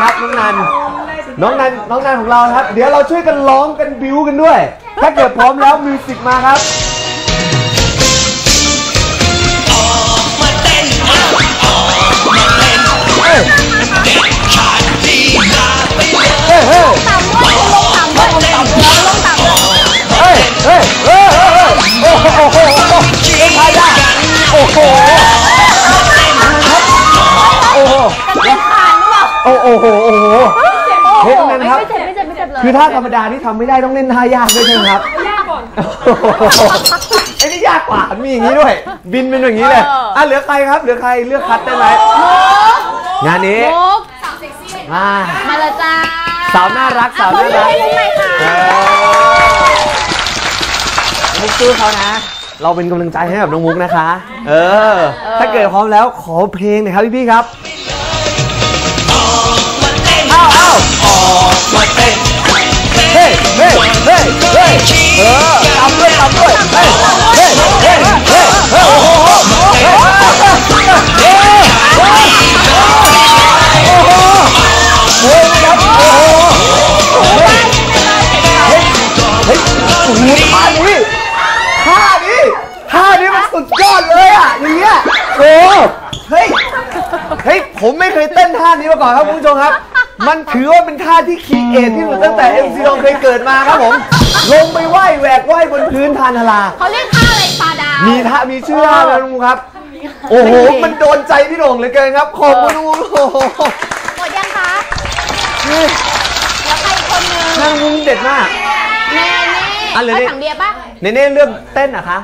ครับน้องนัน น้องนันน้องนันของเราครับ เดี๋ยวเราช่วยกันร้องกันบิวกันด้วย ถ้าเกิดพร้อมแล้วมิวสิกมาครับ โอ้โหโอ้โหโอ้โหเฮ้ยตรงนั้นครับ ไม่เจ็บไม่เจ็บไม่เจ็บเลยคือถ้าธรรมดานี่ทำไม่ได้ต้องเล่นท่ายากด้วยใช่ไหมครับยากก่อนไอ้นี่ยากกว่ามีอย่างนี้ด้วย บินเป็นอย่างนี้เลยอะเหลือใครครับเหลือใครเลือกคัดได้ไหมงานนี้มุกอ่ามาเลยจ้าสาวน่ารักสาวน่ารักให้มุกหน่อยค่ะเออมุกสู้เขานะ เราเป็นกำลังใจให้กับน้องมุกนะคะ เออ ถ้าเกิดพร้อมแล้วขอเพลงหน่อยครับพี่ๆครับ ตามด้วยตามด้วยเฮ้ยเฮ้ยเฮ้ยเฮ้ยเฮ้ยโอ้โหเฮ้ยเฮ้ยโอ้โหเฮ้ยครับโอ้โหเฮ้ยเฮ้ยเฮ้ยโอ้โหท่านี้ท่านี้ท่านี้มันสุดยอดเลยอะอย่างเงี้ยโอ้เฮ้ยเฮ้ยผมไม่เคยเต้นท่านี้มาก่อนครับคุณผู้ชมครับ มันถือว่าเป็นท่าที่คีเอทที่สุดตั้งแต่ MC ลองเคยเกิดมาครับผม ลงไปไหว้แหวกไหว้บนพื้นทานทลา เขาเรียกท่าอะไรปลาดาว มีท่ามีชื่อท่าแล้วลุงครับ โอ้โห มันโดนใจพี่โด่งเหลือเกินครับ ขอบคุณลุงโอ้โหหมดยังคะนี่แล้วใครอีกคนนึงนั่งลุงเด็ดมากเน่เน่อะเหลือเอานี่ ถังเบียร์ปะเนเน่เรื่องเต้นนะคะ